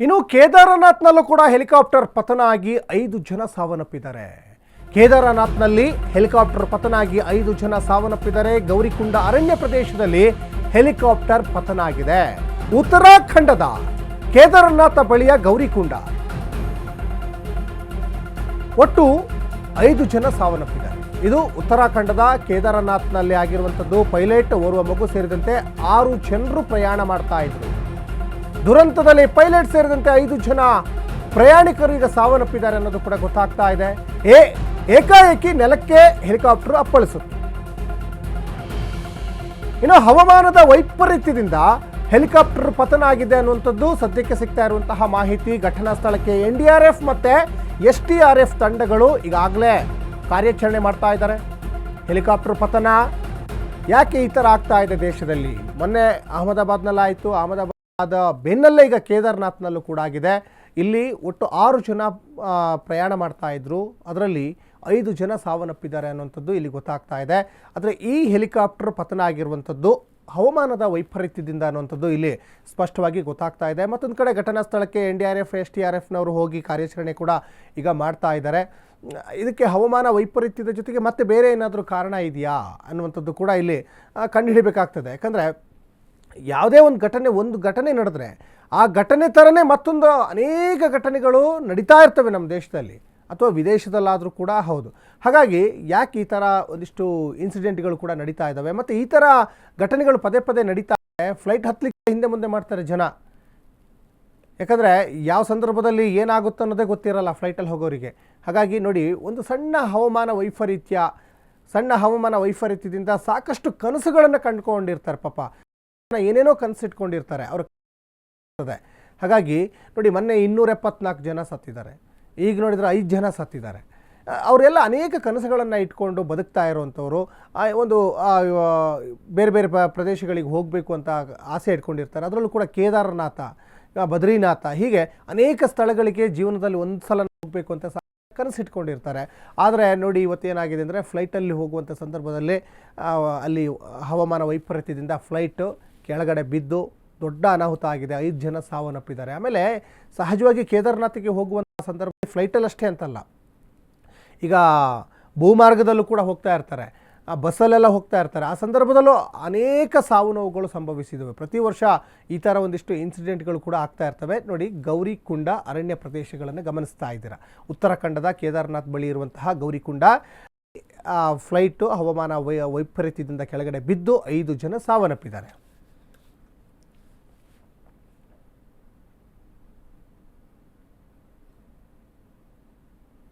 ಇನ್ನು ಕೇದಾರನಾಥ್ನಲ್ಲೂ ಕೂಡ ಹೆಲಿಕಾಪ್ಟರ್ ಪತನ ಆಗಿ ಐದು ಜನ ಸಾವನ್ನಪ್ಪಿದ್ದಾರೆ. ಕೇದಾರನಾಥ್ನಲ್ಲಿ ಹೆಲಿಕಾಪ್ಟರ್ ಪತನ ಆಗಿ ಐದು ಜನ ಸಾವನ್ನಪ್ಪಿದ್ದಾರೆ. ಗೌರಿಕುಂಡ ಅರಣ್ಯ ಪ್ರದೇಶದಲ್ಲಿ ಹೆಲಿಕಾಪ್ಟರ್ ಪತನ ಆಗಿದೆ ಉತ್ತರಾಖಂಡದ ಕೇದಾರನಾಥ ಬಳಿಯ ಗೌರಿಕುಂಡ. ಒಟ್ಟು ಐದು ಜನ ಸಾವನ್ನಪ್ಪಿದ್ದಾರೆ. ಇದು ಉತ್ತರಾಖಂಡದ ಕೇದಾರನಾಥ್ನಲ್ಲಿ ಆಗಿರುವಂಥದ್ದು. ಪೈಲಟ್ ಓರ್ವ ಮಗು ಸೇರಿದಂತೆ ಆರು ಜನರು ಪ್ರಯಾಣ ಮಾಡ್ತಾ ಇದ್ರು. ದುರಂತದಲ್ಲಿ ಪೈಲಟ್ ಸೇರಿದಂತೆ ಐದು ಜನ ಪ್ರಯಾಣಿಕರು ಈಗ ಸಾವನ್ನಪ್ಪಿದ್ದಾರೆ ಅನ್ನೋದು ಕೂಡ ಗೊತ್ತಾಗ್ತಾ ಇದೆ. ಏ, ಏಕಾಏಕಿ ನೆಲಕ್ಕೆ ಹೆಲಿಕಾಪ್ಟರ್ ಅಪ್ಪಳಿಸುತ್ತೆ. ಇನ್ನು ಹವಾಮಾನದ ವೈಪರೀತ್ಯದಿಂದ ಹೆಲಿಕಾಪ್ಟರ್ ಪತನ ಆಗಿದೆ ಅನ್ನುವಂಥದ್ದು ಸದ್ಯಕ್ಕೆ ಸಿಗ್ತಾ ಇರುವಂತಹ ಮಾಹಿತಿ. ಘಟನಾ ಸ್ಥಳಕ್ಕೆ ಎನ್ ಡಿ ಆರ್ ಎಫ್ ಮತ್ತೆ ಎಸ್ ಟಿ ಆರ್ ಎಫ್ ತಂಡಗಳು ಈಗಾಗಲೇ ಕಾರ್ಯಾಚರಣೆ ಮಾಡ್ತಾ ಇದ್ದಾರೆ. ಹೆಲಿಕಾಪ್ಟರ್ ಪತನ ಯಾಕೆ ಈ ಥರ ಆಗ್ತಾ ಇದೆ ದೇಶದಲ್ಲಿ? ಮೊನ್ನೆ ಅಹಮದಾಬಾದ್ನಲ್ಲಾಯಿತು. ಅಹಮದಾಬಾದ್ ಬೆನ್ನಲ್ಲೇ ಈಗ ಕೇದಾರ್ನಾಥ್ನಲ್ಲೂ ಕೂಡ ಆಗಿದೆ. ಇಲ್ಲಿ ಒಟ್ಟು ಆರು ಜನ ಪ್ರಯಾಣ ಮಾಡ್ತಾ ಇದ್ರು. ಅದರಲ್ಲಿ ಐದು ಜನ ಸಾವನ್ನಪ್ಪಿದ್ದಾರೆ ಅನ್ನುವಂಥದ್ದು ಇಲ್ಲಿ ಗೊತ್ತಾಗ್ತಾ ಇದೆ. ಆದರೆ ಈ ಹೆಲಿಕಾಪ್ಟರ್ ಪತನ ಆಗಿರುವಂಥದ್ದು ಹವಾಮಾನದ ವೈಪರೀತ್ಯದಿಂದ ಅನ್ನುವಂಥದ್ದು ಇಲ್ಲಿ ಸ್ಪಷ್ಟವಾಗಿ ಗೊತ್ತಾಗ್ತಾ ಇದೆ. ಮತ್ತೊಂದು ಕಡೆ ಘಟನಾ ಸ್ಥಳಕ್ಕೆ N D R F, S T R ಎಫ್ನವರು ಹೋಗಿ ಕಾರ್ಯಾಚರಣೆ ಕೂಡ ಈಗ ಮಾಡ್ತಾ ಇದ್ದಾರೆ. ಇದಕ್ಕೆ ಹವಾಮಾನ ವೈಪರೀತ್ಯದ ಜೊತೆಗೆ ಮತ್ತೆ ಬೇರೆ ಏನಾದರೂ ಕಾರಣ ಇದೆಯಾ ಅನ್ನುವಂಥದ್ದು ಕೂಡ ಇಲ್ಲಿ ಕಂಡುಹಿಡಿಬೇಕಾಗ್ತದೆ ಯಾಕಂದರೆ ಯಾವುದೇ ಒಂದು ಘಟನೆ ಒಂದು ಘಟನೆ ನಡೆದ್ರೆ ಆ ಘಟನೆ ಥರನೇ ಮತ್ತೊಂದು ಅನೇಕ ಘಟನೆಗಳು ನಡೀತಾ ಇರ್ತವೆ ನಮ್ಮ ದೇಶದಲ್ಲಿ ಅಥವಾ ವಿದೇಶದಲ್ಲಾದರೂ ಕೂಡ ಹೌದು. ಹಾಗಾಗಿ ಯಾಕೆ ಈ ಥರ ಒಂದಿಷ್ಟು ಇನ್ಸಿಡೆಂಟ್ಗಳು ಕೂಡ ನಡೀತಾ ಇದ್ದಾವೆ ಮತ್ತು ಈ ಥರ ಘಟನೆಗಳು ಪದೇ ಪದೇ ನಡೀತಾ ಇದೆ ಫ್ಲೈಟ್ ಹತ್ತಲಿಕ್ಕೆ ಹಿಂದೆ ಮುಂದೆ ಮಾಡ್ತಾರೆ ಜನ. ಯಾಕಂದರೆ ಯಾವ ಸಂದರ್ಭದಲ್ಲಿ ಏನಾಗುತ್ತೆ ಅನ್ನೋದೇ ಗೊತ್ತಿರಲ್ಲ ಫ್ಲೈಟಲ್ಲಿ ಹೋಗೋರಿಗೆ. ಹಾಗಾಗಿ ನೋಡಿ, ಒಂದು ಸಣ್ಣ ಹವಾಮಾನ ವೈಪರೀತ್ಯ ಸಣ್ಣ ಹವಾಮಾನ ವೈಪರೀತ್ಯದಿಂದ ಸಾಕಷ್ಟು ಕನಸುಗಳನ್ನು ಕಂಡುಕೊಂಡಿರ್ತಾರೆ ಪಾಪ. ಏನೇನೋ ಕನಸಿಟ್ಕೊಂಡಿರ್ತಾರೆ, ಅವ್ರ. ಹಾಗಾಗಿ ನೋಡಿ, ಮೊನ್ನೆ ಇನ್ನೂರ ಎಪ್ಪತ್ನಾಲ್ಕು ಜನ ಸತ್ತಿದ್ದಾರೆ. ಈಗ ನೋಡಿದರೆ ಐದು ಜನ ಸತ್ತಿದ್ದಾರೆ. ಅವರೆಲ್ಲ ಅನೇಕ ಕನಸುಗಳನ್ನು ಇಟ್ಕೊಂಡು ಬದುಕ್ತಾ ಇರೋವಂಥವ್ರು ಒಂದು ಬೇರೆ ಬೇರೆ ಪ್ರದೇಶಗಳಿಗೆ ಹೋಗಬೇಕು ಅಂತ ಆಸೆ ಇಟ್ಕೊಂಡಿರ್ತಾರೆ. ಅದರಲ್ಲೂ ಕೂಡ ಕೇದಾರನಾಥ ಬದ್ರಿನಾಥ, ಹೀಗೆ ಅನೇಕ ಸ್ಥಳಗಳಿಗೆ ಜೀವನದಲ್ಲಿ ಒಂದು ಸಲ ಹೋಗಬೇಕು ಅಂತ ಕನಸು ಕನಸಿಟ್ಕೊಂಡಿರ್ತಾರೆ. ಆದರೆ ನೋಡಿ, ಇವತ್ತೇನಾಗಿದೆ ಅಂದರೆ ಫ್ಲೈಟಲ್ಲಿ ಹೋಗುವಂಥ ಸಂದರ್ಭದಲ್ಲಿ ಅಲ್ಲಿ ಹವಾಮಾನ ವೈಪರೀತ್ಯದಿಂದ ಫ್ಲೈಟು ಕೆಳಗಡೆ ಬಿದ್ದು ದೊಡ್ಡ ಅನಾಹುತ ಆಗಿದೆ. ಐದು ಜನ ಸಾವನ್ನಪ್ಪಿದ್ದಾರೆ. ಆಮೇಲೆ ಸಹಜವಾಗಿ ಕೇದಾರ್ನಾಥಿಗೆ ಹೋಗುವಂಥ ಸಂದರ್ಭದಲ್ಲಿ ಫ್ಲೈಟಲ್ಲಿ ಅಷ್ಟೇ ಅಂತಲ್ಲ. ಈಗ ಭೂಮಾರ್ಗದಲ್ಲೂ ಕೂಡ ಹೋಗ್ತಾ ಇರ್ತಾರೆ. ಆ ಬಸ್ಸಲ್ಲೆಲ್ಲ ಹೋಗ್ತಾ ಇರ್ತಾರೆ. ಆ ಸಂದರ್ಭದಲ್ಲೂ ಅನೇಕ ಸಾವು ನೋವುಗಳು ಸಂಭವಿಸಿದವೆ. ಪ್ರತಿ ವರ್ಷ ಈ ಥರ ಒಂದಿಷ್ಟು ಇನ್ಸಿಡೆಂಟ್ಗಳು ಕೂಡ ಆಗ್ತಾ ಇರ್ತವೆ. ನೋಡಿ ಗೌರಿಕುಂಡ ಅರಣ್ಯ ಪ್ರದೇಶಗಳನ್ನು ಗಮನಿಸ್ತಾ ಇದ್ದೀರಾ. ಉತ್ತರಾಖಂಡದ ಕೇದಾರ್ನಾಥ್ ಬಳಿ ಇರುವಂತಹ ಗೌರಿಕುಂಡ ಫ್ಲೈಟು ಹವಾಮಾನ ವೈಪರೀತ್ಯದಿಂದ ಕೆಳಗಡೆ ಬಿದ್ದು ಐದು ಜನ ಸಾವನ್ನಪ್ಪಿದ್ದಾರೆ.